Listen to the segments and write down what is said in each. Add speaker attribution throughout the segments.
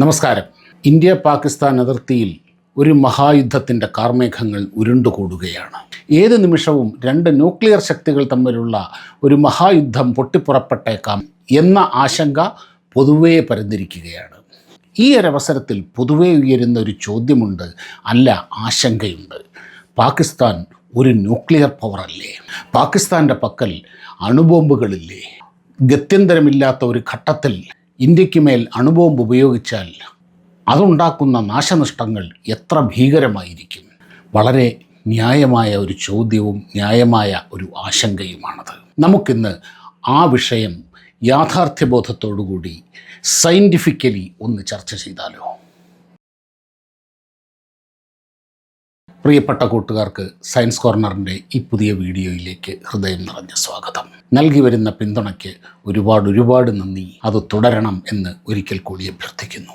Speaker 1: നമസ്കാരം. ഇന്ത്യ പാകിസ്ഥാൻ അതിർത്തിയിൽ ഒരു മഹായുദ്ധത്തിന്റെ കാർമേഘങ്ങൾ ഉരുണ്ടുകൂടുകയാണ്. ഏത് നിമിഷവും രണ്ട് ന്യൂക്ലിയർ ശക്തികൾ തമ്മിലുള്ള ഒരു മഹായുദ്ധം പൊട്ടിപ്പുറപ്പെട്ടേക്കാം എന്ന ആശങ്ക പൊതുവേ പരന്നിരിക്കുകയാണ്. ഈ ഒരവസരത്തിൽ പൊതുവേ ഉയരുന്ന ഒരു ചോദ്യമുണ്ട് അല്ല ആശങ്കയുണ്ട്. പാകിസ്ഥാൻ ഒരു ന്യൂക്ലിയർ പവറല്ലേ? പാകിസ്ഥാന്റെ പക്കൽ അണുബോംബുകളില്ലേ? ഗത്യന്തരമില്ലാത്ത ഒരു ഘട്ടത്തിൽ ഇന്ത്യയ്ക്ക് മേൽ അണുബോംബ് ഉപയോഗിച്ചാൽ അതുണ്ടാക്കുന്ന നാശനഷ്ടങ്ങൾ എത്ര ഭീകരമായിരിക്കും? വളരെ ന്യായമായ ഒരു ചോദ്യവും ന്യായമായ ഒരു ആശങ്കയുമാണത്. നമുക്കിന്ന് ആ വിഷയം യാഥാർത്ഥ്യബോധത്തോടുകൂടി സയന്റിഫിക്കലി ഒന്ന് ചർച്ച ചെയ്താലോ? പ്രിയപ്പെട്ട കൂട്ടുകാർക്ക് സയൻസ് കോർണറിന്റെ ഈ പുതിയ വീഡിയോയിലേക്ക് ഹൃദയം നിറഞ്ഞ സ്വാഗതം. നൽകി വരുന്ന പിന്തുണയ്ക്ക് ഒരുപാട് ഒരുപാട് നന്ദി. അത് തുടരണം എന്ന് ഒരിക്കൽ കൂടി അഭ്യർത്ഥിക്കുന്നു.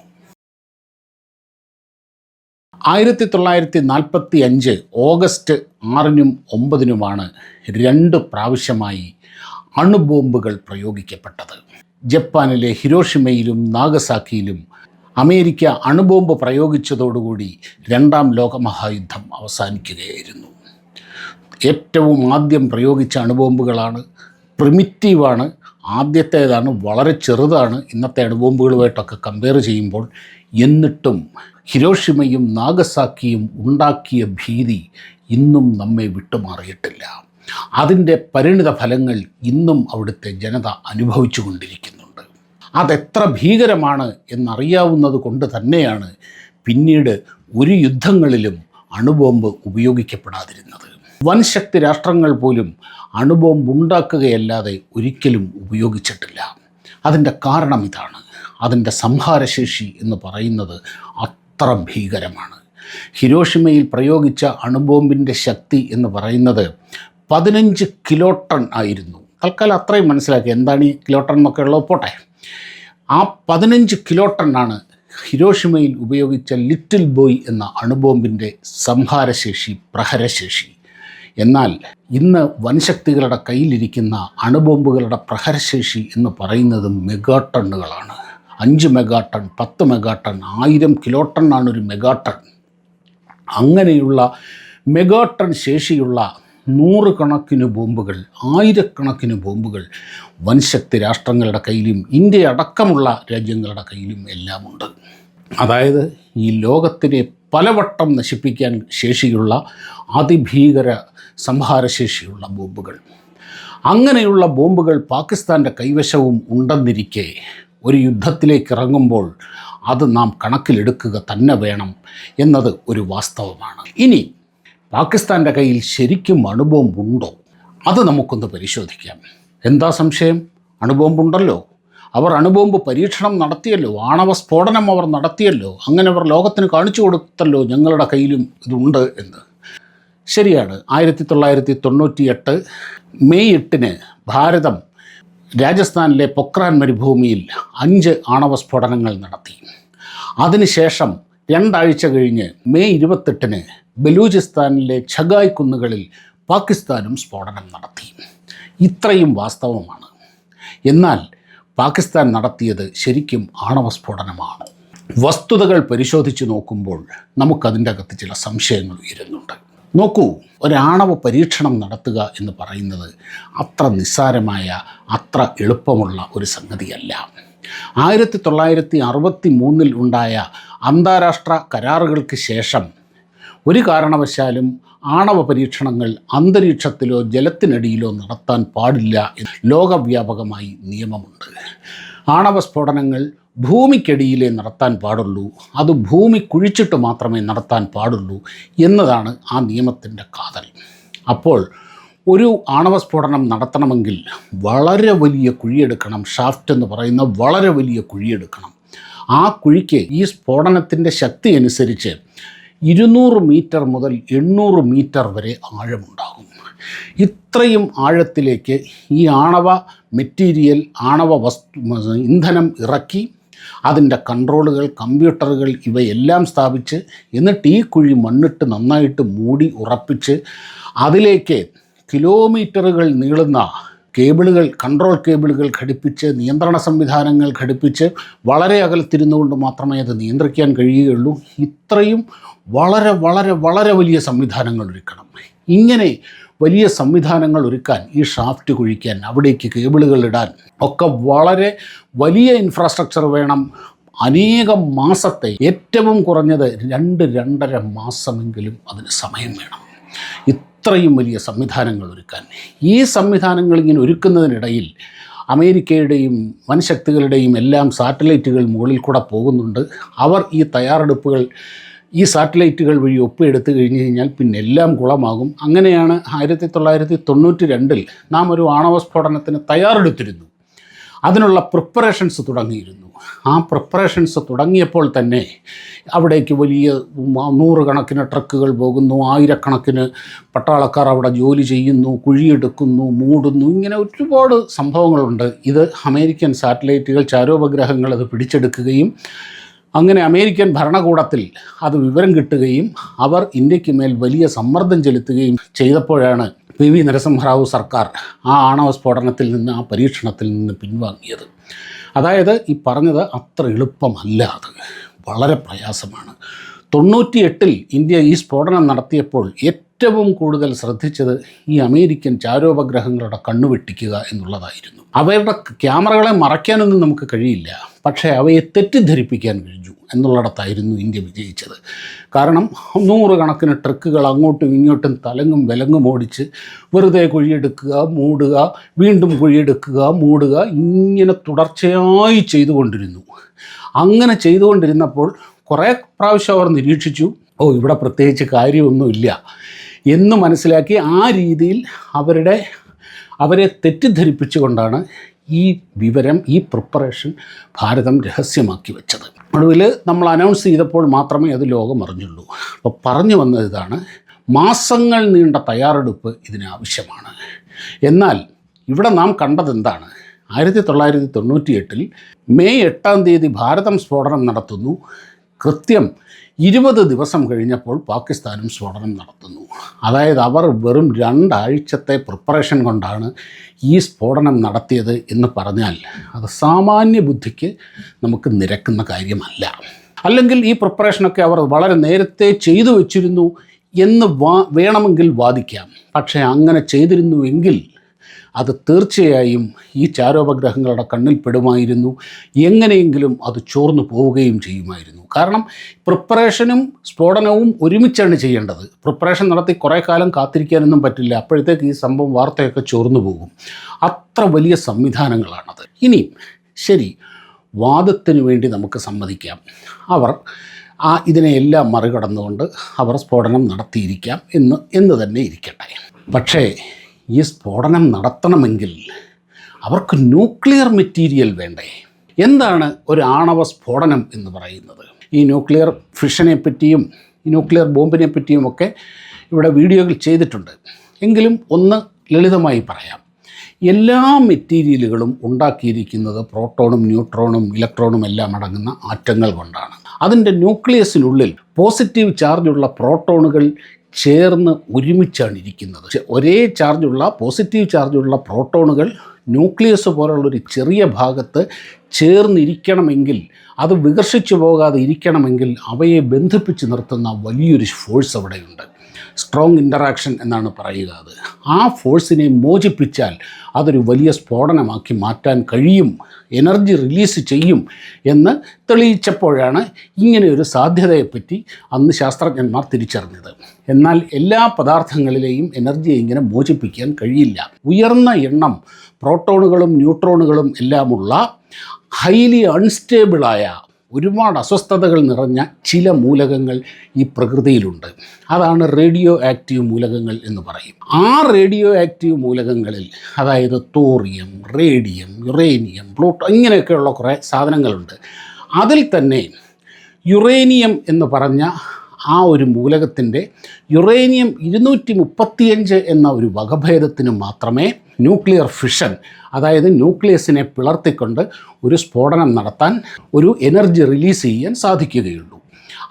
Speaker 1: ആയിരത്തി തൊള്ളായിരത്തി നാൽപ്പത്തി അഞ്ച് ഓഗസ്റ്റ് ആറിനും ഒമ്പതിനുമാണ് രണ്ട് പ്രാവശ്യമായി അണുബോംബുകൾ പ്രയോഗിക്കപ്പെട്ടത്. ജപ്പാനിലെ ഹിരോഷിമയിലും നാഗസാക്കിയിലും അമേരിക്ക അണുബോംബ് പ്രയോഗിച്ചതോടുകൂടി രണ്ടാം ലോകമഹായുദ്ധം അവസാനിക്കുകയായിരുന്നു. ഏറ്റവും ആദ്യം പ്രയോഗിച്ച അണുബോംബുകളാണ് പ്രിമിറ്റീവാണ്. ആദ്യത്തേതാണ് വളരെ ചെറുതാണ്. ഇന്നത്തെ അണുബോംബുകളുമായിട്ടൊക്കെ കമ്പയർ ചെയ്യുമ്പോൾ എന്നിട്ടും ഹിരോഷിമയും നാഗസാക്കിയും ഉണ്ടാക്കിയ ഭീതി ഇന്നും നമ്മെ വിട്ടുമാറിയിട്ടില്ല. അതിന്റെ പരിണിത ഫലങ്ങൾ ഇന്നും അവിടുത്തെ ജനത അനുഭവിച്ചു കൊണ്ടിരിക്കുന്നുണ്ട് അതെത്ര ഭീകരമാണ് എന്നറിയാവുന്നത് കൊണ്ട് തന്നെയാണ് പിന്നീട് ഒരു യുദ്ധങ്ങളിലും അണുബോംബ് ഉപയോഗിക്കപ്പെടാതിരുന്നത്. വൻ ശക്തി രാഷ്ട്രങ്ങൾ പോലും അണുബോംബ് ഉണ്ടാക്കുകയല്ലാതെ ഒരിക്കലും ഉപയോഗിച്ചിട്ടില്ല. അതിന്റെ കാരണം ഇതാണ്. അതിന്റെ സംഹാരശേഷി എന്ന് പറയുന്നത് അത്ര ഭീകരമാണ്. ഹിരോഷിമയിൽ പ്രയോഗിച്ച അണുബോംബിന്റെ ശക്തി എന്ന് പറയുന്നത് പതിനഞ്ച് കിലോ ടൺ ആയിരുന്നു. തൽക്കാലം അത്രയും മനസ്സിലാക്കി. എന്താണ് ഈ കിലോ ടൺ എന്നൊക്കെ ഉള്ളത്? പോട്ടെ. ആ പതിനഞ്ച് കിലോ ടണ്ണാണ് ഹിരോഷിമയിൽ ഉപയോഗിച്ച ലിറ്റിൽ ബോയ് എന്ന അണുബോംബിന്റെ സംഹാരശേഷി പ്രഹരശേഷി. എന്നാൽ ഇന്ന് വൻശക്തികളുടെ കയ്യിലിരിക്കുന്ന അണുബോംബുകളുടെ പ്രഹരശേഷി എന്ന് പറയുന്നത് മെഗാ ടണ്ണുകളാണ് അഞ്ച് മെഗാ ടൺ പത്ത് മെഗാ ടൺ ആയിരം കിലോ ടണ്ണാണ് ഒരു മെഗാ ടൺ അങ്ങനെയുള്ള മെഗാ ടൺ ശേഷിയുള്ള നൂറുകണക്കിന് ബോംബുകൾ ആയിരക്കണക്കിന് ബോംബുകൾ വൻശക്തി രാഷ്ട്രങ്ങളുടെ കയ്യിലും ഇന്ത്യ അടക്കമുള്ള രാജ്യങ്ങളുടെ കയ്യിലും എല്ലാമുണ്ട്. അതായത് ഈ ലോകത്തിനെ പലവട്ടം നശിപ്പിക്കാൻ ശേഷിയുള്ള അതിഭീകര സംഹാരശേഷിയുള്ള ബോംബുകൾ. അങ്ങനെയുള്ള ബോംബുകൾ പാകിസ്ഥാന്റെ കൈവശവും ഉണ്ടെന്നിരിക്കെ ഒരു യുദ്ധത്തിലേക്ക് ഇറങ്ങുമ്പോൾ അത് നാം കണക്കിലെടുക്കുക തന്നെ വേണം എന്നത് ഒരു വാസ്തവമാണ്. ഇനി പാകിസ്ഥാന്റെ കയ്യിൽ ശരിക്കും അണുബോംബുണ്ടോ? അത് നമുക്കൊന്ന് പരിശോധിക്കാം. എന്താ സംശയം? അണുബോംബുണ്ടല്ലോ. അവർ അണുബോംബ് പരീക്ഷണം നടത്തിയല്ലോ. ആണവ സ്ഫോടനം അവർ നടത്തിയല്ലോ. അങ്ങനെ അവർ ലോകത്തിന് കാണിച്ചു കൊടുത്തല്ലോ ഞങ്ങളുടെ കയ്യിലും ഇതുണ്ട് എന്ന്. ശരിയാണ്. ആയിരത്തി തൊള്ളായിരത്തി തൊണ്ണൂറ്റി എട്ട് മെയ് എട്ടിന് ഭാരതം രാജസ്ഥാനിലെ പൊക്രാൻ മരുഭൂമിയിൽ അഞ്ച് ആണവ സ്ഫോടനങ്ങൾ നടത്തി. അതിനുശേഷം രണ്ടാഴ്ച കഴിഞ്ഞ് മെയ് ഇരുപത്തെട്ടിന് ബലൂചിസ്ഥാനിലെ ഛഗായ് കുന്നുകളിൽ പാകിസ്ഥാനും സ്ഫോടനം നടത്തി. ഇത്രയും വാസ്തവമാണ്. എന്നാൽ പാകിസ്ഥാൻ നടത്തിയത് ശരിക്കും ആണവ സ്ഫോടനമാണ്. വസ്തുതകൾ പരിശോധിച്ച് നോക്കുമ്പോൾ നമുക്കതിന്റെ അകത്ത് ചില സംശയങ്ങൾ ഉയരുന്നുണ്ട്. നോക്കൂ ഒരാണവ പരീക്ഷണം നടത്തുക എന്ന് പറയുന്നത് അത്ര നിസ്സാരമായ അത്ര എളുപ്പമുള്ള ഒരു സംഗതിയല്ല. ആയിരത്തി തൊള്ളായിരത്തി അറുപത്തി മൂന്നിൽ ഉണ്ടായ അന്താരാഷ്ട്ര കരാറുകൾക്ക് ശേഷം ഒരു കാരണവശാലും ആണവ പരീക്ഷണങ്ങൾ അന്തരീക്ഷത്തിലോ ജലത്തിനടിയിലോ നടത്താൻ പാടില്ല എന്ന് ലോകവ്യാപകമായി നിയമമുണ്ട്. ആണവ സ്ഫോടനങ്ങൾ ഭൂമിക്കടിയിലേ നടത്താൻ പാടുള്ളൂ. അത് ഭൂമി കുഴിച്ചിട്ട് മാത്രമേ നടത്താൻ പാടുള്ളൂ എന്നതാണ് ആ നിയമത്തിന്റെ കാതൽ. അപ്പോൾ ഒരു ആണവ സ്ഫോടനം നടത്തണമെങ്കിൽ വളരെ വലിയ കുഴിയെടുക്കണം. ഷാഫ്റ്റ് എന്ന് പറയുന്ന വളരെ വലിയ കുഴിയെടുക്കണം. ആ കുഴിക്ക് ഈ സ്ഫോടനത്തിന്റെ ശക്തി അനുസരിച്ച് ഇരുന്നൂറ് മീറ്റർ മുതൽ എണ്ണൂറ് മീറ്റർ വരെ ആഴമുണ്ടാകും. ഇത്രയും ആഴത്തിലേക്ക് ഈ ആണവ മെറ്റീരിയൽ ആണവ വസ്തു ഇന്ധനം ഇറക്കി അതിന്റെ കൺട്രോളുകൾ കമ്പ്യൂട്ടറുകൾ ഇവയെല്ലാം സ്ഥാപിച്ച് എന്നിട്ട് ഈ കുഴി മണ്ണിട്ട് നന്നായിട്ട് മൂടി ഉറപ്പിച്ച് അതിലേക്ക് കിലോമീറ്ററുകൾ നീളുന്ന കേബിളുകൾ കൺട്രോൾ കേബിളുകൾ ഘടിപ്പിച്ച് നിയന്ത്രണ സംവിധാനങ്ങൾ ഘടിപ്പിച്ച് വളരെ അകലത്തിരുന്നുകൊണ്ട് മാത്രമേ അത് നിയന്ത്രിക്കാൻ കഴിയുകയുള്ളൂ. ഇത്രയും വളരെ വളരെ വളരെ വലിയ സംവിധാനങ്ങൾ ഒരുക്കണം. ഇങ്ങനെ വലിയ സംവിധാനങ്ങൾ ഒരുക്കാൻ ഈ ഷാഫ്റ്റ് കുഴിക്കാൻ അവിടേക്ക് കേബിളുകൾ ഇടാൻ ഒക്കെ വളരെ വലിയ ഇൻഫ്രാസ്ട്രക്ചർ വേണം. അനേകം മാസത്തെ ഏറ്റവും കുറഞ്ഞത് രണ്ട് രണ്ടര മാസമെങ്കിലും അതിന് സമയം വേണം. ഇത്രയും വലിയ സംവിധാനങ്ങൾ ഒരുക്കാൻ. ഈ സംവിധാനങ്ങൾ ഇങ്ങനെ ഒരുക്കുന്നതിനിടയിൽ അമേരിക്കയുടെയും വൻശക്തികളുടെയും എല്ലാം സാറ്റലൈറ്റുകൾ മുകളിൽ കൂടെ പോകുന്നുണ്ട്. അവർ ഈ തയ്യാറെടുപ്പുകൾ ഈ സാറ്റലൈറ്റുകൾ വഴി ഒപ്പിയെടുത്തു കഴിഞ്ഞ് കഴിഞ്ഞാൽ പിന്നെ എല്ലാം കുളമാകും. അങ്ങനെയാണ് ആയിരത്തി തൊള്ളായിരത്തി തൊണ്ണൂറ്റി രണ്ടിൽ നാം ഒരു ആണവ സ്ഫോടനത്തിന് തയ്യാറെടുത്തിരുന്നു. അതിനുള്ള പ്രിപ്പറേഷൻസ് തുടങ്ങിയിരുന്നു. ആ പ്രിപ്പറേഷൻസ് തുടങ്ങിയപ്പോൾ തന്നെ അവിടേക്ക് വലിയ നൂറുകണക്കിന് ട്രക്കുകൾ പോകുന്നു ആയിരക്കണക്കിന് പട്ടാളക്കാർ അവിടെ ജോലി ചെയ്യുന്നു കുഴിയെടുക്കുന്നു മൂടുന്നു. ഇങ്ങനെ ഒരുപാട് സംഭവങ്ങളുണ്ട്. ഇത് അമേരിക്കൻ സാറ്റലൈറ്റുകൾ ചാരോപഗ്രഹങ്ങൾ അത് പിടിച്ചെടുക്കുകയും അങ്ങനെ അമേരിക്കൻ ഭരണകൂടത്തിൽ അത് വിവരം കിട്ടുകയും അവർ ഇന്ത്യയ്ക്ക് മേൽ വലിയ സമ്മർദ്ദം ചെലുത്തുകയും ചെയ്തപ്പോഴാണ് പി വി നരസിംഹറാവു സർക്കാർ ആ ആണവ സ്ഫോടനത്തിൽ നിന്ന് ആ പരീക്ഷണത്തിൽ നിന്ന് പിൻവാങ്ങിയത്. അതായത് ഈ പറഞ്ഞത് അത്ര എളുപ്പമല്ല അത് വളരെ പ്രയാസമാണ്. തൊണ്ണൂറ്റി എട്ടിൽ ഇന്ത്യ ഈ സ്ഫോടനം നടത്തിയപ്പോൾ ഏറ്റവും കൂടുതൽ ശ്രദ്ധിച്ചത് ഈ അമേരിക്കൻ ചാരോപഗ്രഹങ്ങളുടെ കണ്ണുവെട്ടിക്കുക എന്നുള്ളതായിരുന്നു. അവരുടെ ക്യാമറകളെ മറയ്ക്കാനൊന്നും നമുക്ക് കഴിയില്ല. പക്ഷേ അവയെ തെറ്റിദ്ധരിപ്പിക്കാൻ കഴിഞ്ഞു എന്നുള്ളിടത്തായിരുന്നു ഇന്ത്യ വിജയിച്ചത്. കാരണം നൂറുകണക്കിന് ട്രക്കുകൾ അങ്ങോട്ടും ഇങ്ങോട്ടും തലങ്ങും വിലങ്ങും ഓടിച്ച് വെറുതെ കുഴിയെടുക്കുക മൂടുക വീണ്ടും കുഴിയെടുക്കുക മൂടുക ഇങ്ങനെ തുടർച്ചയായി ചെയ്തുകൊണ്ടിരുന്നു. അങ്ങനെ ചെയ്തുകൊണ്ടിരുന്നപ്പോൾ കുറേ പ്രാവശ്യം അവർ നിരീക്ഷിച്ചു ഓ ഇവിടെ പ്രത്യേകിച്ച് കാര്യമൊന്നുമില്ല എന്ന് മനസ്സിലാക്കി ആ രീതിയിൽ അവരുടെ അവരെ തെറ്റിദ്ധരിപ്പിച്ചുകൊണ്ടാണ് ഈ വിവരം ഈ പ്രിപ്പറേഷൻ ഭാരതം രഹസ്യമാക്കി വെച്ചത്. ഒടുവിൽ നമ്മൾ അനൗൺസ് ചെയ്തപ്പോൾ മാത്രമേ അത് ലോകം അറിഞ്ഞുള്ളൂ. അപ്പോൾ പറഞ്ഞു വന്ന ഇതാണ് മാസങ്ങൾ നീണ്ട തയ്യാറെടുപ്പ് ഇതിന് ആവശ്യമാണ്. എന്നാൽ ഇവിടെ നാം കണ്ടത് എന്താണ്? ആയിരത്തി തൊള്ളായിരത്തി തൊണ്ണൂറ്റി എട്ടിൽ മെയ് എട്ടാം തീയതി ഭാരതം സ്ഫോടനം നടത്തുന്നു. കൃത്യം ഇരുപത് ദിവസം കഴിഞ്ഞപ്പോൾ പാകിസ്ഥാനും സ്ഫോടനം നടത്തുന്നു. അതായത് അവർ വെറും രണ്ടാഴ്ചത്തെ പ്രിപ്പറേഷൻ കൊണ്ടാണ് ഈ സ്ഫോടനം നടത്തിയത് എന്ന് പറഞ്ഞാൽ അത് സാമാന്യ ബുദ്ധിക്ക് നമുക്ക് നിരക്കുന്ന കാര്യമല്ല. അല്ലെങ്കിൽ ഈ പ്രിപ്പറേഷനൊക്കെ അവർ വളരെ നേരത്തെ ചെയ്തു വച്ചിരുന്നു എന്ന് വാ വേണമെങ്കിൽ വാദിക്കാം. പക്ഷേ അങ്ങനെ ചെയ്തിരുന്നുവെങ്കിൽ അത് തീർച്ചയായും ഈ ചാരോപഗ്രഹങ്ങളുടെ കണ്ണിൽ പെടുമായിരുന്നു. എങ്ങനെയെങ്കിലും അത് ചോർന്നു പോവുകയും ചെയ്യുമായിരുന്നു. കാരണം പ്രിപ്പറേഷനും സ്ഫോടനവും ഒരുമിച്ചാണ് ചെയ്യേണ്ടത്. പ്രിപ്പറേഷൻ നടത്തി കുറേ കാലം കാത്തിരിക്കാനൊന്നും പറ്റില്ല. അപ്പോഴത്തേക്ക് ഈ സംഭവം വാർത്തയൊക്കെ ചോർന്നു പോകും. അത്ര വലിയ സംവിധാനങ്ങളാണത്. ഇനിയും ശരി വാദത്തിന് വേണ്ടി നമുക്ക് സമ്മതിക്കാം. അവർ ആ ഇതിനെയെല്ലാം മറികടന്നുകൊണ്ട് അവർ സ്ഫോടനം നടത്തിയിരിക്കാം എന്ന് എന്ന് തന്നെ ഇരിക്കട്ടെ. പക്ഷേ ഈ സ്ഫോടനം നടത്തണമെങ്കിൽ അവർക്ക് ന്യൂക്ലിയർ മെറ്റീരിയൽ വേണ്ടേ? എന്താണ് ഒരു ആണവ സ്ഫോടനം എന്ന് പറയുന്നത്? ഈ ന്യൂക്ലിയർ ഫിഷനെ പറ്റിയും ന്യൂക്ലിയർ ബോംബിനെ പറ്റിയും ഒക്കെ ഇവിടെ വീഡിയോകൾ ചെയ്തിട്ടുണ്ട്. എങ്കിലും ഒന്ന് ലളിതമായി പറയാം. എല്ലാ മെറ്റീരിയലുകളും ഉണ്ടാക്കിയിരിക്കുന്നത് പ്രോട്ടോണും ന്യൂട്രോണും ഇലക്ട്രോണും എല്ലാം അടങ്ങുന്ന ആറ്റങ്ങൾ കൊണ്ടാണ്. അതിന്റെ ന്യൂക്ലിയസിനുള്ളിൽ പോസിറ്റീവ് ചാർജുള്ള പ്രോട്ടോണുകൾ ചേർന്ന് ഒരുമിച്ചാണ് ഇരിക്കുന്നത്. ഒരേ ചാർജുള്ള പോസിറ്റീവ് ചാർജുള്ള പ്രോട്ടോണുകൾ ന്യൂക്ലിയസ് പോലുള്ളൊരു ചെറിയ ഭാഗത്ത് ചേർന്നിരിക്കണമെങ്കിൽ അത് വികർഷിച്ചു പോകാതെ ഇരിക്കണമെങ്കിൽ അവയെ ബന്ധിപ്പിച്ച് നിർത്തുന്ന വലിയൊരു ഫോഴ്സ് അവിടെയുണ്ട്. സ്ട്രോങ് ഇന്ററാക്ഷൻ എന്നാണ് പറയുക അത്. ആ ഫോഴ്സിനെ മോചിപ്പിച്ചാൽ അതൊരു വലിയ സ്ഫോടനമാക്കി മാറ്റാൻ കഴിയും എനർജി റിലീസ് ചെയ്യും എന്ന് തെളിയിച്ചപ്പോഴാണ് ഇങ്ങനെ ഒരു സാധ്യതയെപ്പറ്റി അന്ന് ശാസ്ത്രജ്ഞന്മാർ തിരിച്ചറിഞ്ഞത്. എന്നാൽ എല്ലാ പദാർത്ഥങ്ങളിലെയും എനർജിയെ ഇങ്ങനെ മോചിപ്പിക്കാൻ കഴിയില്ല. ഉയർന്ന എണ്ണം പ്രോട്ടോണുകളും ന്യൂട്രോണുകളും എല്ലാമുള്ള ഹൈലി അൺസ്റ്റേബിളായ ഒരുപാട് അസ്വസ്ഥതകൾ നിറഞ്ഞ ചില മൂലകങ്ങൾ ഈ പ്രകൃതിയിലുണ്ട്. അതാണ് റേഡിയോ ആക്റ്റീവ് മൂലകങ്ങൾ എന്ന് പറയും. ആ റേഡിയോ ആക്റ്റീവ് മൂലകങ്ങളിൽ അതായത് തോറിയം റേഡിയം യുറേനിയം പ്ലൂട്ടോ ഇങ്ങനെയൊക്കെയുള്ള കുറേ സാധനങ്ങളുണ്ട്. അതിൽ തന്നെ യുറേനിയം എന്ന് പറഞ്ഞ ആ ഒരു മൂലകത്തിന്റെ യുറേനിയം ഇരുന്നൂറ്റി മുപ്പത്തിയഞ്ച് എന്ന ഒരു വകഭേദത്തിന് മാത്രമേ ന്യൂക്ലിയർ ഫിഷൻ അതായത് ന്യൂക്ലിയസിനെ പിളർത്തിക്കൊണ്ട് ഒരു സ്ഫോടനം നടത്താൻ ഒരു എനർജി റിലീസ് ചെയ്യാൻ സാധിക്കുകയുള്ളൂ.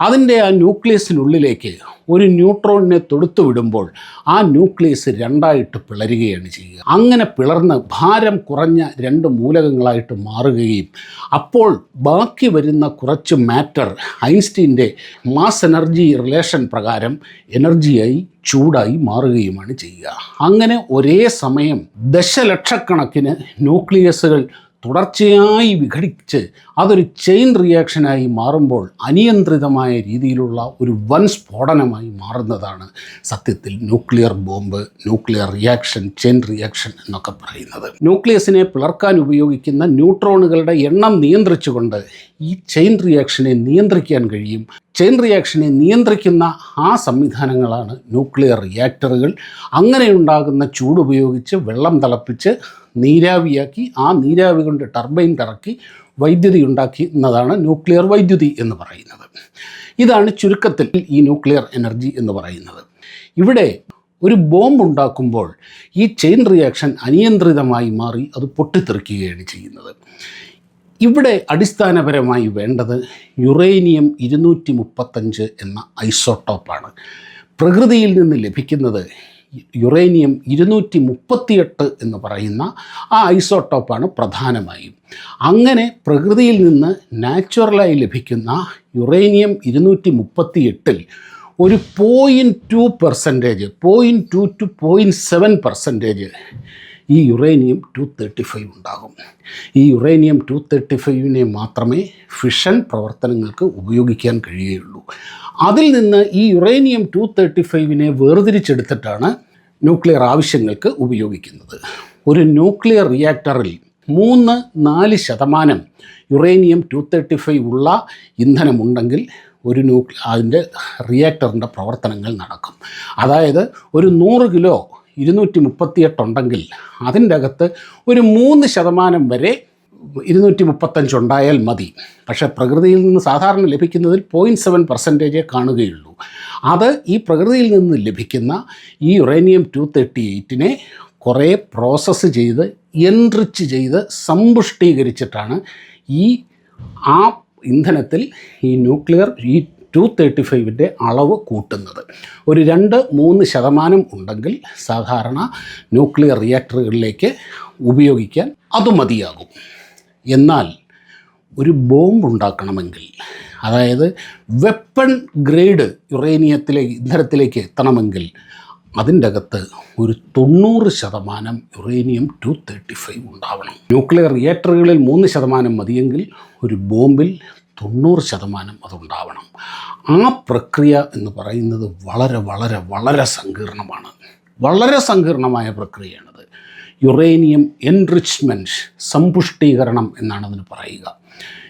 Speaker 1: അതിന്റെ ആ ന്യൂക്ലിയസിനുള്ളിലേക്ക് ഒരു ന്യൂട്രോണിനെ തൊടുത്തു വിടുമ്പോൾ ആ ന്യൂക്ലിയസ് രണ്ടായിട്ട് പിളരുകയാണ് ചെയ്യുക. അങ്ങനെ പിളർന്ന് ഭാരം കുറഞ്ഞ രണ്ട് മൂലകങ്ങളായിട്ട് മാറുകയും അപ്പോൾ ബാക്കി വരുന്ന കുറച്ച് മാറ്റർ ഐൻസ്റ്റീന്റെ മാസ് എനർജി റിലേഷൻ പ്രകാരം എനർജിയായി ചൂടായി മാറുകയുമാണ് ചെയ്യുക. അങ്ങനെ ഒരേ സമയം ദശലക്ഷക്കണക്കിന് ന്യൂക്ലിയസുകൾ തുടർച്ചയായി വിഘടിച്ച് അതൊരു ചെയിൻ റിയാക്ഷനായി മാറുമ്പോൾ അനിയന്ത്രിതമായ രീതിയിലുള്ള ഒരു വൻ സ്ഫോടനമായി മാറുന്നതാണ് സത്യത്തിൽ nuclear bomb nuclear reaction chain reaction എന്നൊക്കെ പറയുന്നത്. ന്യൂക്ലിയസിനെ പിളർക്കാൻ ഉപയോഗിക്കുന്ന ന്യൂട്രോണുകളുടെ എണ്ണം നിയന്ത്രിച്ചുകൊണ്ട് ഈ ചെയിൻ റിയാക്ഷനെ നിയന്ത്രിക്കാൻ കഴിയും. ചെയിൻ റിയാക്ഷനെ നിയന്ത്രിക്കുന്ന ആ സംവിധാനങ്ങളാണ് ന്യൂക്ലിയർ റിയാക്ടറുകൾ. അങ്ങനെ ഉണ്ടാകുന്ന ചൂട് ഉപയോഗിച്ച് വെള്ളം തിളപ്പിച്ച് നീരാവിയാക്കി ആ നീരാവി കൊണ്ട് ടർബൈൻ കറക്കി വൈദ്യുതി ഉണ്ടാക്കുന്നതാണ് ന്യൂക്ലിയർ വൈദ്യുതി എന്ന് പറയുന്നത്. ഇതാണ് ചുരുക്കത്തിൽ ഈ ന്യൂക്ലിയർ എനർജി എന്ന് പറയുന്നത്. ഇവിടെ ഒരു ബോംബ് ഉണ്ടാക്കുമ്പോൾ ഈ ചെയിൻ റിയാക്ഷൻ അനിയന്ത്രിതമായി മാറി അത് പൊട്ടിത്തെറിക്കുകയാണ് ചെയ്യുന്നത്. ഇവിടെ അടിസ്ഥാനപരമായി വേണ്ടത് യുറേനിയം ഇരുന്നൂറ്റി മുപ്പത്തഞ്ച് എന്ന ഐസോട്ടോപ്പാണ് പ്രകൃതിയിൽ നിന്ന് ലഭിക്കുന്നത് യുറേനിയം ഇരുന്നൂറ്റി മുപ്പത്തിയെട്ട് എന്ന് പറയുന്ന ആ ഐസോട്ടോപ്പാണ് പ്രധാനമായും. അങ്ങനെ പ്രകൃതിയിൽ നിന്ന് നാച്ചുറലായി ലഭിക്കുന്ന യുറേനിയം ഇരുന്നൂറ്റി മുപ്പത്തിയെട്ടിൽ ഒരു point two percentage point two two point seven percentage ഈ യുറേനിയം ടു തേർട്ടി ഫൈവ് ഉണ്ടാകും. ഈ യുറേനിയം ടു തേർട്ടി ഫൈവിനെ മാത്രമേ ഫിഷൻ പ്രവർത്തനങ്ങൾക്ക് ഉപയോഗിക്കാൻ കഴിയുകയുള്ളൂ. അതിൽ നിന്ന് ഈ യുറേനിയം ടു തേർട്ടി ഫൈവിനെ വേർതിരിച്ചെടുത്തിട്ടാണ് ന്യൂക്ലിയർ ആവശ്യങ്ങൾക്ക് ഉപയോഗിക്കുന്നത്. ഒരു ന്യൂക്ലിയർ റിയാക്ടറിൽ മൂന്ന് നാല് ശതമാനം യുറേനിയം ടു തേർട്ടി ഫൈവ് ഉള്ള ഇന്ധനമുണ്ടെങ്കിൽ ഒരു ന്യൂക്ലി അതിന്റെ റിയാക്ടറിന്റെ പ്രവർത്തനങ്ങൾ നടക്കും. അതായത് ഒരു നൂറ് കിലോ ഇരുന്നൂറ്റി മുപ്പത്തിയെട്ടുണ്ടെങ്കിൽ അതിന്റെ അകത്ത് ഒരു മൂന്ന് ശതമാനം വരെ ഇരുന്നൂറ്റി മുപ്പത്തഞ്ചുണ്ടായാൽ മതി. പക്ഷേ പ്രകൃതിയിൽ നിന്ന് സാധാരണ ലഭിക്കുന്നതിൽ പോയിന്റ് സെവൻ പെർസെന്റേജേ കാണുകയുള്ളൂ. അത് ഈ പ്രകൃതിയിൽ നിന്ന് ലഭിക്കുന്ന ഈ യുറേനിയം ടു തേർട്ടി എയ്റ്റിനെ കുറേ പ്രോസസ്സ് ചെയ്ത് എൻറിച്ച് ചെയ്ത് സമ്പുഷ്ടീകരിച്ചിട്ടാണ് ഈ ആ ഇന്ധനത്തിൽ ഈ ന്യൂക്ലിയർ ഈ ടു തേർട്ടി ഫൈവിന്റെ അളവ് കൂട്ടുന്നത്. ഒരു രണ്ട് മൂന്ന് ശതമാനം ഉണ്ടെങ്കിൽ സാധാരണ ന്യൂക്ലിയർ റിയാക്ടറുകളിലേക്ക് ഉപയോഗിക്കാൻ അത് മതിയാകും. എന്നാൽ ഒരു ബോംബ് ഉണ്ടാക്കണമെങ്കിൽ അതായത് വെപ്പൺ ഗ്രേഡ് യുറേനിയത്തിലേക്ക് ഇന്ധനത്തിലേക്ക് എത്തണമെങ്കിൽ അതിന്റെ അകത്ത് ഒരു തൊണ്ണൂറ് ശതമാനം യുറേനിയം ടു തേർട്ടി ഫൈവ് ഉണ്ടാവണം. ന്യൂക്ലിയർ റിയാക്ടറുകളിൽ മൂന്ന് ശതമാനം മതിയെങ്കിൽ ഒരു ബോംബിൽ തൊണ്ണൂറ് ശതമാനം അതുണ്ടാവണം. ആ പ്രക്രിയ എന്ന് പറയുന്നത് വളരെ വളരെ വളരെ സങ്കീർണമാണ്. വളരെ സങ്കീർണമായ പ്രക്രിയയാണത് യുറേനിയം എൻറിച്ച്മെന്റ് സമ്പുഷ്ടീകരണം എന്നാണ് അതിന് പറയുക.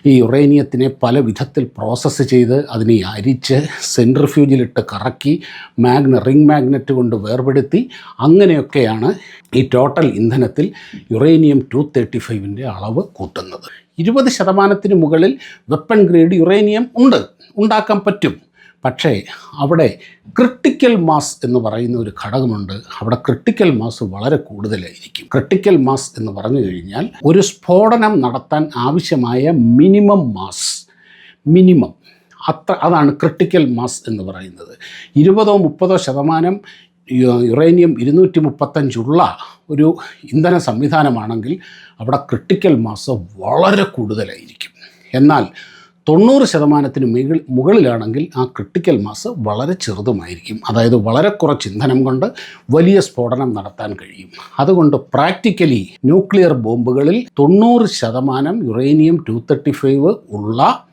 Speaker 1: ഈ യുറേനിയത്തിനെ പല വിധത്തിൽ പ്രോസസ്സ് ചെയ്ത് അതിനെ അരിച്ച് സെൻട്രിഫ്യൂജിലിട്ട് കറക്കി മാഗ്ന റിംഗ് മാഗ്നറ്റ് കൊണ്ട് വേർപെടുത്തി അങ്ങനെയൊക്കെയാണ് ഈ ടോട്ടൽ ഇന്ധനത്തിൽ യുറേനിയം ടു തേർട്ടി ഫൈവിന്റെ അളവ് കൂട്ടുന്നത്. ഇരുപത് ശതമാനത്തിന് മുകളിൽ വെപ്പൺ ഗ്രേഡ് യുറേനിയം ഉണ്ട്. ഉണ്ടാക്കാൻ പറ്റും. പക്ഷേ അവിടെ ക്രിട്ടിക്കൽ മാസ് എന്ന് പറയുന്ന ഒരു ഘടകമുണ്ട്. അവിടെ ക്രിട്ടിക്കൽ മാസ് വളരെ കൂടുതലായിരിക്കും. ക്രിട്ടിക്കൽ മാസ് എന്ന് പറഞ്ഞു കഴിഞ്ഞാൽ ഒരു സ്ഫോടനം നടത്താൻ ആവശ്യമായ മിനിമം മാസ്. മിനിമം. അത്ര അതാണ് ക്രിട്ടിക്കൽ മാസ് എന്ന് പറയുന്നത്. ഇരുപതോ മുപ്പതോ ശതമാനം യുറേനിയം ഇരുന്നൂറ്റി മുപ്പത്തഞ്ചുള്ള ഒരു ഇന്ധന സംവിധാനമാണെങ്കിൽ അവിടെ ക്രിട്ടിക്കൽ മാസ് വളരെ കൂടുതലായിരിക്കും. എന്നാൽ തൊണ്ണൂറ് ശതമാനത്തിന് മുകൾ മുകളിലാണെങ്കിൽ ആ ക്രിട്ടിക്കൽ മാസ് വളരെ ചെറുതുമായിരിക്കും. അതായത് വളരെ കുറച്ച് ഇന്ധനം കൊണ്ട് വലിയ സ്ഫോടനം നടത്താൻ കഴിയും. അതുകൊണ്ട് പ്രാക്ടിക്കലി ന്യൂക്ലിയർ ബോംബുകളിൽ തൊണ്ണൂറ് ശതമാനം യുറേനിയം ടു തേർട്ടി ഫൈവ് ഉള്ള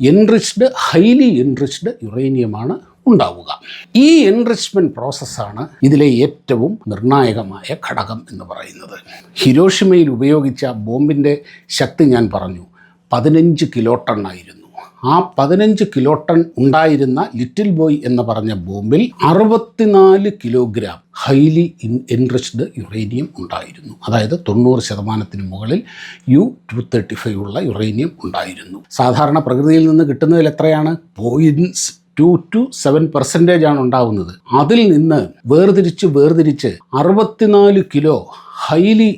Speaker 1: എൻറിച്ച്ഡ് ഹൈലി എൻറിച്ച്ഡ് യുറേനിയമാണ് ഉണ്ടാവുക. ഈ എൻറിച്ച്മെന്റ് പ്രോസസ്സാണ് ഇതിലെ ഏറ്റവും നിർണായകമായ ഘടകം എന്ന് പറയുന്നത്. ഹിരോഷിമയിൽ ഉപയോഗിച്ച ബോംബിന്റെ ശക്തി ഞാൻ പറഞ്ഞു. പതിനഞ്ച് കിലോ ടൺ ആയിരുന്നു. ആ പതിനഞ്ച് കിലോ ടൺ ഉണ്ടായിരുന്ന ലിറ്റിൽ ബോയ് എന്ന് പറഞ്ഞ ബോംബിൽ അറുപത്തിനാല് kilogram highly in enriched uranium ഉണ്ടായിരുന്നു. അതായത് തൊണ്ണൂറ് ശതമാനത്തിന് മുകളിൽ യു ടു തേർട്ടി ഫൈവ് ഉള്ള യുറേനിയം ഉണ്ടായിരുന്നു. സാധാരണ പ്രകൃതിയിൽ നിന്ന് കിട്ടുന്നതിൽ എത്രയാണ്? Points two two seven percentage ആണ് ഉണ്ടാവുന്നത്. അതിൽ നിന്ന് വേർതിരിച്ച് വേർതിരിച്ച് അറുപത്തിനാല് kilo highly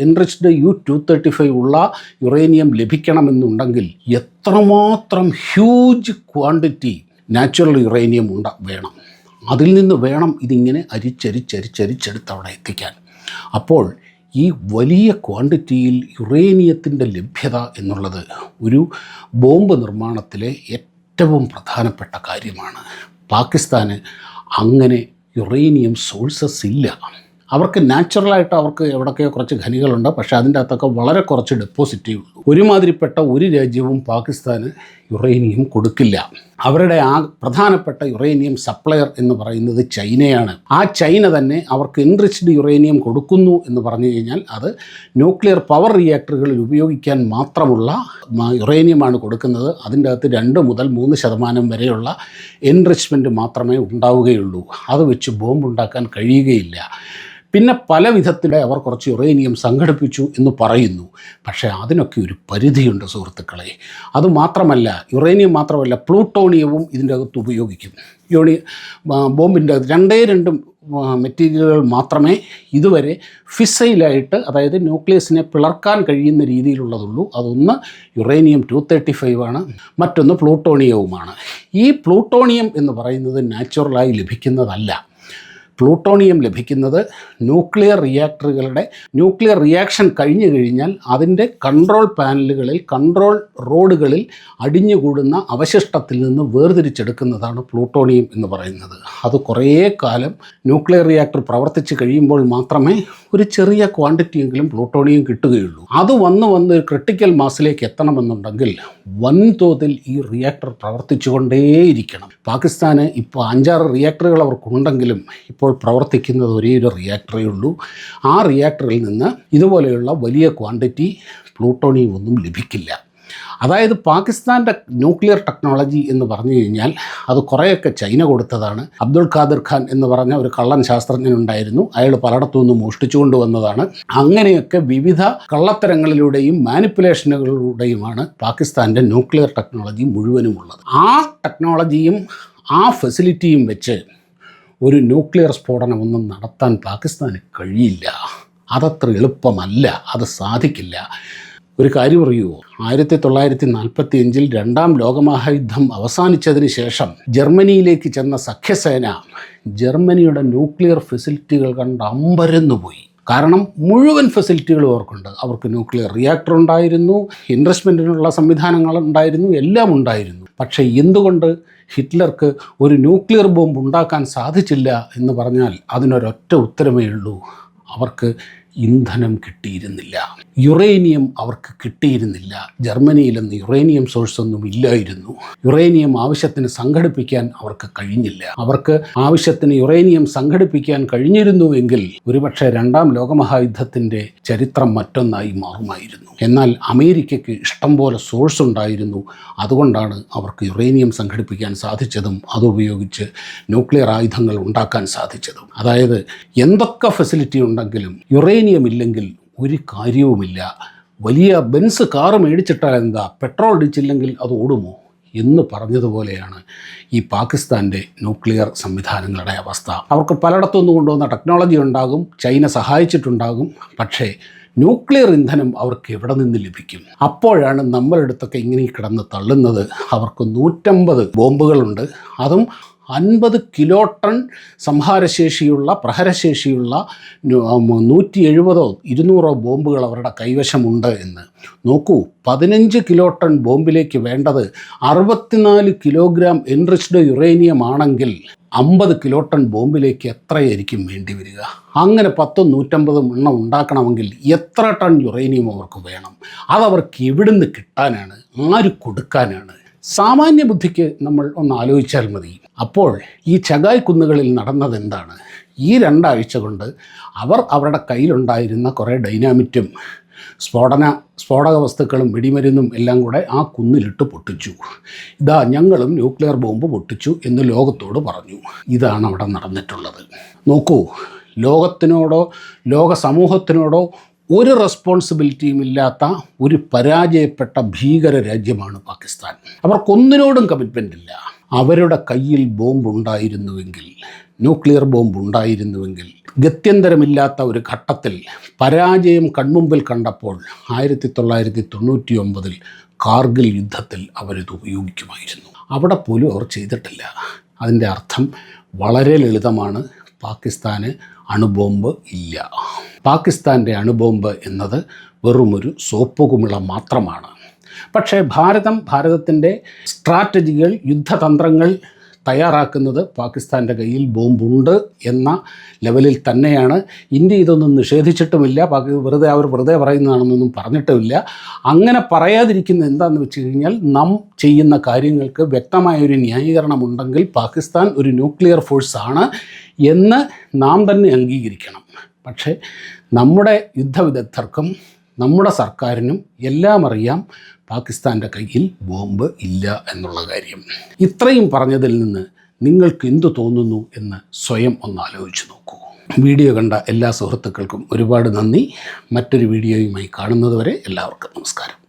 Speaker 1: enriched U two thirty five ഉള്ള യുറേനിയം ലഭിക്കണമെന്നുണ്ടെങ്കിൽ എത്രമാത്രം ഹ്യൂജ് ക്വാണ്ടിറ്റി നാച്ചുറൽ യുറേനിയം ഉണ്ട വേണം. അതിൽ നിന്ന് വേണം ഇതിങ്ങനെ അരിച്ചരിച്ചരിച്ചരിച്ചെടുത്ത് അവിടെ എത്തിക്കാൻ. അപ്പോൾ ഈ വലിയ ക്വാണ്ടിറ്റിയിൽ യുറേനിയത്തിന്റെ ലഭ്യത എന്നുള്ളത് ഒരു ബോംബ് നിർമ്മാണത്തിലെ ഏറ്റവും പ്രധാനപ്പെട്ട കാര്യമാണ്. പാകിസ്ഥാന് അങ്ങനെ യുറേനിയം സോഴ്സസ് ഇല്ല. അവർക്ക് നാച്ചുറലായിട്ട് അവർക്ക് എവിടെയൊക്കെയോ കുറച്ച് ഖനികളുണ്ട്. പക്ഷേ അതിന്റെ അകത്തൊക്കെ വളരെ കുറച്ച് ഡെപ്പോസിറ്റേ ഉള്ളൂ. ഒരുമാതിരിപ്പെട്ട ഒരു രാജ്യവും പാകിസ്ഥാന് യുറേനിയം കൊടുക്കില്ല. അവരുടെ ആ പ്രധാനപ്പെട്ട യുറേനിയം സപ്ലയർ എന്ന് പറയുന്നത് ചൈനയാണ്. ആ ചൈന തന്നെ അവർക്ക് എൻറിച്ച്ഡ് യുറേനിയം കൊടുക്കുന്നു എന്ന് പറഞ്ഞു കഴിഞ്ഞാൽ അത് ന്യൂക്ലിയർ പവർ റിയാക്ടറുകളിൽ ഉപയോഗിക്കാൻ മാത്രമുള്ള യുറേനിയമാണ് കൊടുക്കുന്നത്. അതിന്റെ അകത്ത് രണ്ട് മുതൽ മൂന്ന് ശതമാനം വരെയുള്ള എൻറിച്ച്മെന്റ് മാത്രമേ ഉണ്ടാവുകയുള്ളൂ. അത് വെച്ച് ബോംബ് ഉണ്ടാക്കാൻ കഴിയുകയില്ല. പിന്നെ പല വിധത്തിലെ അവർ കുറച്ച് യുറേനിയം സംഘടിപ്പിച്ചു എന്ന് പറയുന്നു. പക്ഷേ അതിനൊക്കെ ഒരു പരിധിയുണ്ട് സുഹൃത്തുക്കളെ. അതുമാത്രമല്ല യുറേനിയം മാത്രമല്ല പ്ലൂട്ടോണിയവും ഇതിന്റെ അകത്ത് ഉപയോഗിക്കും. യോണി ബോംബിന്റെ രണ്ടേ രണ്ടും മെറ്റീരിയലുകൾ മാത്രമേ ഇതുവരെ ഫിസൈലായിട്ട് അതായത് ന്യൂക്ലിയസിനെ പിളർക്കാൻ കഴിയുന്ന രീതിയിലുള്ളതുള്ളൂ. അതൊന്ന് യുറേനിയം ടു തേർട്ടി ഫൈവ് ആണ് മറ്റൊന്ന് പ്ലൂട്ടോണിയവുമാണ്. ഈ പ്ലൂട്ടോണിയം എന്ന് പറയുന്നത് നാച്ചുറലായി ലഭിക്കുന്നതല്ല. പ്ലൂട്ടോണിയം ലഭിക്കുന്നത് ന്യൂക്ലിയർ റിയാക്ടറുകളുടെ ന്യൂക്ലിയർ റിയാക്ഷൻ കഴിഞ്ഞു കഴിഞ്ഞാൽ അതിന്റെ കൺട്രോൾ പാനലുകളിൽ കൺട്രോൾ റോഡുകളിൽ അടിഞ്ഞുകൂടുന്ന അവശിഷ്ടത്തിൽ നിന്ന് വേർതിരിച്ചെടുക്കുന്നതാണ് പ്ലൂട്ടോണിയം എന്ന് പറയുന്നത്. അത് കുറേ കാലം ന്യൂക്ലിയർ റിയാക്ടർ പ്രവർത്തിച്ച് കഴിയുമ്പോൾ മാത്രമേ ഒരു ചെറിയ ക്വാണ്ടിറ്റിയെങ്കിലും പ്ലൂട്ടോണിയം കിട്ടുകയുള്ളൂ. അത് വന്ന് വന്ന് ക്രിട്ടിക്കൽ മാസിലേക്ക് എത്തണമെന്നുണ്ടെങ്കിൽ വൻതോതിൽ ഈ റിയാക്ടർ പ്രവർത്തിച്ചുകൊണ്ടേയിരിക്കണം. പാകിസ്ഥാന് ഇപ്പോൾ അഞ്ചാറ് റിയാക്ടറുകൾ അവർക്കുണ്ടെങ്കിലും ഇപ്പോൾ പ്രവർത്തിക്കുന്നത് ഒരേ ഒരു റിയാക്ടറേ ഉള്ളൂ. ആ റിയാക്ടറിൽ നിന്ന് ഇതുപോലെയുള്ള വലിയ ക്വാണ്ടിറ്റി പ്ലൂട്ടോണിയം ഒന്നും ലഭിക്കില്ല. അതായത് പാകിസ്ഥാന്റെ ന്യൂക്ലിയർ ടെക്നോളജി എന്ന് പറഞ്ഞു കഴിഞ്ഞാൽ അത് കുറേയൊക്കെ ചൈന കൊടുത്തതാണ്. അബ്ദുൾ ഖാദിർ ഖാൻ എന്ന് പറഞ്ഞ ഒരു കള്ളൻ ശാസ്ത്രജ്ഞൻ ഉണ്ടായിരുന്നു അയാൾ പലയിടത്തു നിന്ന് മോഷ്ടിച്ചുകൊണ്ട് വന്നതാണ് അങ്ങനെയൊക്കെ വിവിധ കള്ളത്തരങ്ങളിലൂടെയും മാനിപ്പുലേഷനുകളിലൂടെയുമാണ് പാകിസ്ഥാന്റെ ന്യൂക്ലിയർ ടെക്നോളജി മുഴുവനുമുള്ളത്. ആ ടെക്നോളജിയും ആ ഫെസിലിറ്റിയും വെച്ച് ഒരു ന്യൂക്ലിയർ സ്ഫോടനമൊന്നും നടത്താൻ പാകിസ്ഥാന് കഴിയില്ല. അതത്ര എളുപ്പമല്ല. അത് സാധിക്കില്ല. ഒരു കാര്യം അറിയുമോ ആയിരത്തി തൊള്ളായിരത്തി നാൽപ്പത്തി അഞ്ചിൽ രണ്ടാം ലോകമഹായുദ്ധം അവസാനിച്ചതിന് ശേഷം ജർമ്മനിയിലേക്ക് ചെന്ന സഖ്യസേന ജർമ്മനിയുടെ ന്യൂക്ലിയർ ഫെസിലിറ്റികൾ കണ്ട് അമ്പരന്നു പോയി കാരണം മുഴുവൻ ഫെസിലിറ്റികളും അവർക്കുണ്ട്. അവർക്ക് ന്യൂക്ലിയർ റിയാക്ടർ ഉണ്ടായിരുന്നു ഇൻവെസ്റ്റ്മെന്റിനുള്ള സംവിധാനങ്ങൾ ഉണ്ടായിരുന്നു എല്ലാം ഉണ്ടായിരുന്നു. പക്ഷേ എന്തുകൊണ്ട് ഹിറ്റ്ലർക്ക് ഒരു ന്യൂക്ലിയർ ബോംബ് ഉണ്ടാക്കാൻ സാധിച്ചില്ല എന്ന് പറഞ്ഞാൽ അതിനൊരൊറ്റ ഉത്തരമേ ഉള്ളൂ. അവർക്ക് ഇന്ധനം കിട്ടിയിരുന്നില്ല. യുറേനിയം അവർക്ക് കിട്ടിയിരുന്നില്ല. ജർമ്മനിയിലെന്ന് യുറേനിയം സോഴ്സ് ഒന്നും ഇല്ലായിരുന്നു. യുറേനിയം ആവശ്യത്തിന് സംഘടിപ്പിക്കാൻ അവർക്ക് കഴിഞ്ഞില്ല. അവർക്ക് ആവശ്യത്തിന് യുറേനിയം സംഘടിപ്പിക്കാൻ കഴിഞ്ഞിരുന്നുവെങ്കിൽ ഒരുപക്ഷെ രണ്ടാം ലോകമഹായുദ്ധത്തിന്റെ ചരിത്രം മറ്റൊന്നായി മാറുമായിരുന്നു. എന്നാൽ അമേരിക്കയ്ക്ക് ഇഷ്ടം പോലെ സോഴ്സ് ഉണ്ടായിരുന്നു. അതുകൊണ്ടാണ് അവർക്ക് യുറേനിയം സംഘടിപ്പിക്കാൻ സാധിച്ചതും അതുപയോഗിച്ച് ന്യൂക്ലിയർ ആയുധങ്ങൾ ഉണ്ടാക്കാൻ സാധിച്ചതും. അതായത് എന്തൊക്കെ ഫെസിലിറ്റി ഉണ്ടെങ്കിലും യുറേനിയം ഇല്ലെങ്കിൽ ഒരു കാര്യവുമില്ല. വലിയ ബെൻസ് കാറ് മേടിച്ചിട്ടാൽ എന്താ? പെട്രോൾ അടിച്ചില്ലെങ്കിൽ അത് ഓടുമോ? എന്ന് പറഞ്ഞതുപോലെയാണ് ഈ പാകിസ്ഥാന്റെ ന്യൂക്ലിയർ സംവിധാനങ്ങളുടെ അവസ്ഥ. അവർക്ക് പലയിടത്തുനിന്ന് കൊണ്ടുവന്ന ടെക്നോളജി ഉണ്ടാകും ചൈന സഹായിച്ചിട്ടുണ്ടാകും. പക്ഷേ ന്യൂക്ലിയർ ഇന്ധനം അവർക്ക് എവിടെ നിന്ന് ലഭിക്കും? അപ്പോഴാണ് നമ്മളെടുത്തൊക്കെ ഇങ്ങനെ കിടന്ന് തള്ളുന്നത്. അവർക്ക് നൂറ്റമ്പത് ബോംബുകളുണ്ട്. അതും അൻപത് കിലോ ടൺ സംഹാരശേഷിയുള്ള പ്രഹരശേഷിയുള്ള നൂറ്റി എഴുപതോ ഇരുന്നൂറോ ബോംബുകൾ അവരുടെ കൈവശമുണ്ട് എന്ന്. നോക്കൂ പതിനഞ്ച് കിലോ ടൺ ബോംബിലേക്ക് വേണ്ടത് അറുപത്തിനാല് കിലോഗ്രാം എൻറിച്ച്ഡ് യുറേനിയം ആണെങ്കിൽ അമ്പത് കിലോ ടൺ ബോംബിലേക്ക് എത്രയായിരിക്കും വേണ്ടി വരിക? അങ്ങനെ പത്തും നൂറ്റമ്പതും എണ്ണം ഉണ്ടാക്കണമെങ്കിൽ എത്ര ടൺ യുറേനിയം അവർക്ക് വേണം? അതവർക്ക് എവിടുന്ന് കിട്ടാനാണ്? ആര് കൊടുക്കാനാണ്? സാമാന്യ ബുദ്ധിക്ക് നമ്മൾ ഒന്ന് ആലോചിച്ചാൽ മതി. അപ്പോൾ ഈ ചകായ് കുന്നുകളിൽ നടന്നത് എന്താണ് ഈ രണ്ടാഴ്ച കൊണ്ട് അവർ അവരുടെ കയ്യിലുണ്ടായിരുന്ന കുറേ ഡൈനാമിറ്റും സ്ഫോടന സ്ഫോടക വസ്തുക്കളും വെടിമരുന്നും എല്ലാം കൂടെ ആ കുന്നിലിട്ട് പൊട്ടിച്ചു. ഇതാ ഞങ്ങളും ന്യൂക്ലിയർ ബോംബ് പൊട്ടിച്ചു എന്ന് ലോകത്തോട് പറഞ്ഞു. ഇതാണ് അവിടെ നടന്നിട്ടുള്ളത്. നോക്കൂ ലോകത്തിനോടോ ലോക സമൂഹത്തിനോടോ ഒരു റെസ്പോൺസിബിലിറ്റിയും ഇല്ലാത്ത ഒരു പരാജയപ്പെട്ട ഭീകര രാജ്യമാണ് പാകിസ്ഥാൻ. അവർക്കൊന്നിനോടും കമ്മിറ്റ്മെന്റ് ഇല്ല. അവരുടെ കയ്യിൽ ബോംബ് ഉണ്ടായിരുന്നുവെങ്കിൽ ന്യൂക്ലിയർ ബോംബ് ഉണ്ടായിരുന്നുവെങ്കിൽ ഗത്യന്തരമില്ലാത്ത ഒരു ഘട്ടത്തിൽ പരാജയം കൺമുമ്പിൽ കണ്ടപ്പോൾ ആയിരത്തി തൊള്ളായിരത്തി തൊണ്ണൂറ്റി ഒമ്പതിൽ കാർഗിൽ യുദ്ധത്തിൽ അവരിത് ഉപയോഗിക്കുമായിരുന്നു. അവിടെ പോലും അവർ ചെയ്തിട്ടില്ല. അതിന്റെ അർത്ഥം വളരെ ലളിതമാണ്. പാകിസ്ഥാന് അണുബോംബ് ഇല്ല. പാകിസ്ഥാന്റെ അണുബോംബ് എന്നത് വെറുമൊരു സോപ്പ് കുമിള മാത്രമാണ്. പക്ഷേ ഭാരതം ഭാരതത്തിന്റെ സ്ട്രാറ്റജികൾ യുദ്ധതന്ത്രങ്ങൾ തയ്യാറാക്കുന്നത് പാകിസ്ഥാന്റെ കയ്യിൽ ബോംബുണ്ട് എന്ന ലെവലിൽ തന്നെയാണ്. ഇന്ത്യ ഇതൊന്നും നിഷേധിച്ചിട്ടുമില്ല. പാകി വെറുതെ അവർ വെറുതെ പറയുന്നതാണെന്നൊന്നും പറഞ്ഞിട്ടുമില്ല. അങ്ങനെ പറയാതിരിക്കുന്ന എന്താണെന്ന് വെച്ച് കഴിഞ്ഞാൽ നാം ചെയ്യുന്ന കാര്യങ്ങൾക്ക് വ്യക്തമായ ഒരു ന്യായീകരണമുണ്ടെങ്കിൽ പാകിസ്ഥാൻ ഒരു ന്യൂക്ലിയർ ഫോഴ്സാണ് എന്ന് നാം തന്നെ അംഗീകരിക്കണം. പക്ഷേ നമ്മുടെ യുദ്ധവിദഗ്ധർക്കും നമ്മുടെ സർക്കാരിനും എല്ലാം അറിയാം പാകിസ്ഥാന്റെ കയ്യിൽ ബോംബ് ഇല്ല എന്നുള്ള കാര്യം. ഇത്രയും പറഞ്ഞതിൽ നിന്ന് നിങ്ങൾക്ക് എന്തു തോന്നുന്നു എന്ന് സ്വയം ഒന്ന് ആലോചിച്ച് നോക്കൂ. വീഡിയോ കണ്ട എല്ലാ സുഹൃത്തുക്കൾക്കും ഒരുപാട് നന്ദി. മറ്റൊരു വീഡിയോയുമായി കാണുന്നതുവരെ എല്ലാവർക്കും നമസ്കാരം.